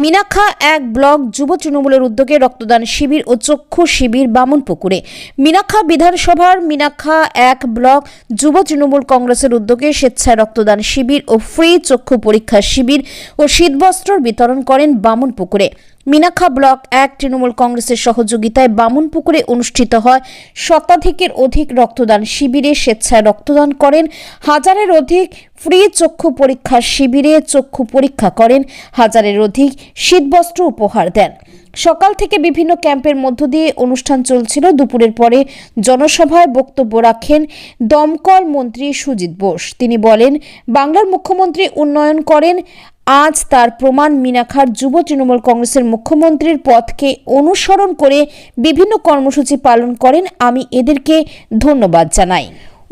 মিনাখা এক ব্লক যুব তৃণমূলের উদ্যোগে রক্তদান শিবির ও চক্ষু শিবির বামনপুকুরে মিনাক্ষা বিধানসভার মিনাক্ষা এক ব্লক যুব তৃণমূল কংগ্রেসের উদ্যোগে স্বেচ্ছায় রক্তদান শিবির ও ফ্রি চক্ষু পরীক্ষা শিবির ও শীতবস্ত্র বিতরণ করেন বামনপুকুরে মিনাখা ব্লক এক তৃণমূল কংগ্রেসের সহযোগিতায় বামুনপুকুরে অনুষ্ঠিত হয় শতাধিকের অধিক রক্তদান শিবিরে স্বেচ্ছায় রক্তদান করেন। হাজারের অধিক ফ্রি চক্ষু পরীক্ষা শিবিরে চক্ষু পরীক্ষা করেন। হাজারের অধিক শীতবস্ত্র উপহার দেন। সকাল থেকে বিভিন্ন ক্যাম্পের মধ্য দিয়ে অনুষ্ঠান চলছিল। দুপুরের পরে জনসভায় বক্তব্য রাখেন দমকল মন্ত্রী সুজিত বোস। তিনি বলেন, বাংলার মুখ্যমন্ত্রী উন্নয়ন করেন আজ তার প্রমাণ মিনাখার যুব তৃণমূল কংগ্রেসের মুখ্যমন্ত্রীর পথকে অনুসরণ করে বিভিন্ন কর্মসূচি পালন করেন। আমি এদেরকে ধন্যবাদ জানাই।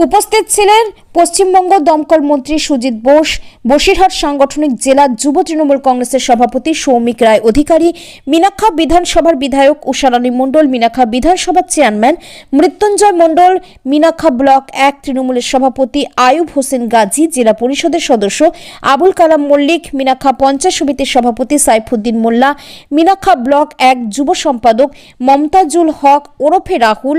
উপস্থিত ছিলেন পশ্চিমবঙ্গ দমকল মন্ত্রী সুজিত বোস, বসিরহাট সাংগঠনিক জেলা যুব তৃণমূল কংগ্রেসের সভাপতি সৌমিক রায় অধিকারী, মিনাক্ষা বিধানসভার বিধায়ক উষারানী মণ্ডল, মিনাক্ষা বিধানসভার চেয়ারম্যান মৃত্যুঞ্জয় মণ্ডল, মিনাক্ষা ব্লক এক তৃণমূলের সভাপতি আয়ুব হোসেন গাজী, জেলা পরিষদের সদস্য আবুল কালাম মল্লিক, মিনাক্ষা পঞ্চায়েত সমিতির সভাপতি সাইফুদ্দিন মোল্লা, মিনাক্ষা ব্লক এক যুব সম্পাদক মমতাজুল হক ওরফে রাহুল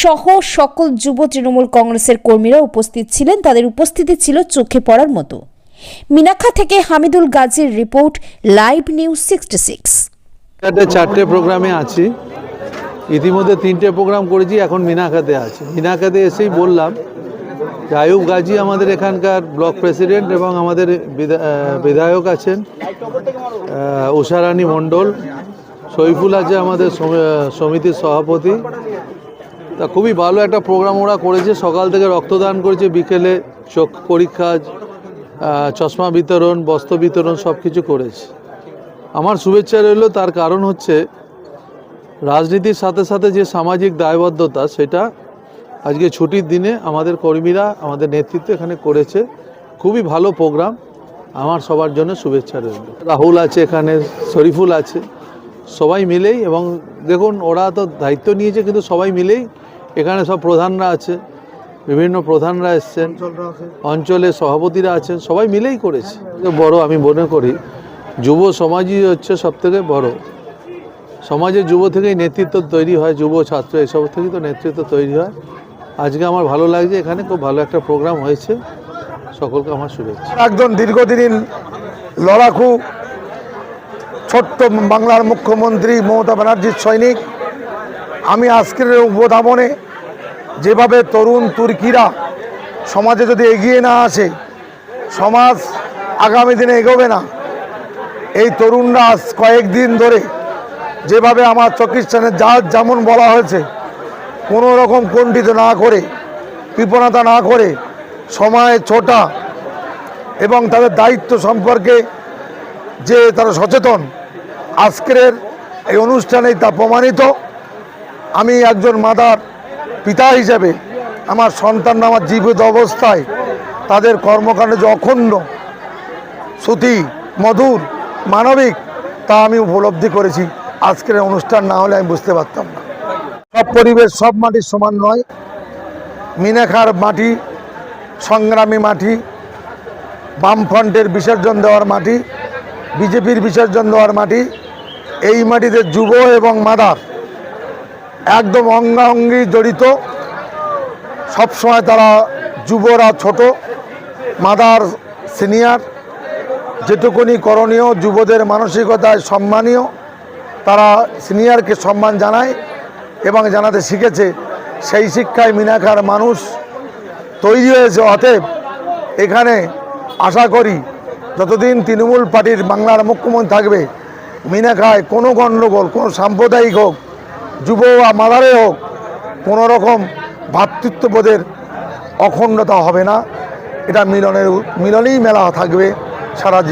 সহ সকল যুব তৃণমূল কংগ্রেসের কর্মীরা উপস্থিত ছিলেন, তাদের উপস্থিতি ছিল চোখে পড়ার মতো। মিনাক্ষা থেকে হামিদুল গাজীর report, live news sixty six. চারটে প্রোগ্রামে আছি। ইতিমধ্যে তিনটে প্রোগ্রাম করেছি, এখন মিনাখাতে আছি। মিনাখাতে এসেই বললাম যে আয়ুব গাজী আমাদের এখানকার ব্লক প্রেসিডেন্ট এবং আমাদের বিধা- বিধায়ক আছেন উষারানী মণ্ডল শৈফুল আছে আমাদের সমিতির সভাপতি তা খুবই ভালো একটা প্রোগ্রাম ওরা করেছে। সকাল থেকে রক্তদান করেছে, বিকেলে চোখ পরীক্ষা চশমা বিতরণ, বস্ত্র বিতরণ সব কিছু করেছে। আমার শুভেচ্ছা রইল, তার কারণ হচ্ছে রাজনীতির সাথে সাথে যে সামাজিক দায়বদ্ধতা, সেটা আজকে ছুটির দিনে আমাদের কর্মীরা, আমাদের নেতৃত্ব এখানে করেছে। খুবই ভালো প্রোগ্রাম আমার সবার জন্য শুভেচ্ছা রইল। রাহুল আছে এখানে, শরীফুল আছে, সবাই মিলেই এবং দেখুন, ওরা তো দায়িত্ব নিয়েছে, কিন্তু সবাই মিলেই এখানে সব প্রধানরা আছে বিভিন্ন প্রধানরা এসছেন অঞ্চলের সভাপতিরা আছেন সবাই মিলেই করেছে। বড় আমি মনে করি যুব সমাজই হচ্ছে সব থেকে বড়। সমাজে যুব থেকেই নেতৃত্ব তৈরি হয় যুব ছাত্র এসব থেকেই তো নেতৃত্ব তৈরি হয়। আজকে আমার ভালো লাগছে এখানে খুব ভালো একটা প্রোগ্রাম হয়েছে। সকলকে আমার শুভেচ্ছা। একজন দীর্ঘদিন লড়াকু ছোট্ট বাংলার মুখ্যমন্ত্রী মমতা ব্যানার্জির সৈনিক। আমি আজকের উপধাবনে যেভাবে তরুণ তুর্কিরা সমাজে যদি এগিয়ে না আসে, সমাজ আগামী দিনে এগোবে না, এই তরুণরা আজ কয়েকদিন ধরে যেভাবে আমার চকিস্তানের যা যেমন বলা হয়েছে, কোনো রকম কণ্ঠিত না করে, কৃপণতা না করে, সময় ছোটা এবং তাদের দায়িত্ব সম্পর্কে যে তারা সচেতন, আজকের এই অনুষ্ঠানেই তা প্রমাণিত। আমি একজন মাদার পিতা হিসেবে, আমার সন্তান আমার জীবিত অবস্থায়, তাদের কর্মকাণ্ড যে অখণ্ড, শ্রুতি, মধুর, মানবিক, তা আমি উপলব্ধি করেছি। আজকের অনুষ্ঠান না হলে আমি বুঝতে পারতাম না। সব পরিবেশ, সব মাটির সমান নয়। মিনাখার মাটি, সংগ্রামী মাটি, বামফ্রন্টের বিসর্জন দেওয়ার মাটি, বিজেপির বিসর্জন দেওয়ার মাটি, এই মাটিতে যুব এবং মাদার একদম অঙ্গাঙ্গি জড়িত। সবসময় তারা যুবরা ছোট, মাদার, সিনিয়র, যেটুকুনি করণীয়, যুবদের মানসিকতায় সম্মানীয়, তারা সিনিয়রকে সম্মান জানায় এবং জানাতে শিখেছে। সেই শিক্ষায় মিনাখার মানুষ তৈরি হয়েছে। অতএব এখানে আশা করি যতদিন তৃণমূল পার্টির বাংলার মুখ্যমন্ত্রী থাকবে মিনাখায় কোনো গণ্ডগোল, কোনো সাম্প্রদায়িক হোক যুব বা মাদারে হোক, কোনো রকম ভাতৃত্ববোধের অখণ্ডতা হবে না। এটা মিলনের, মিলনেই মেলা থাকবে সারা জীবন।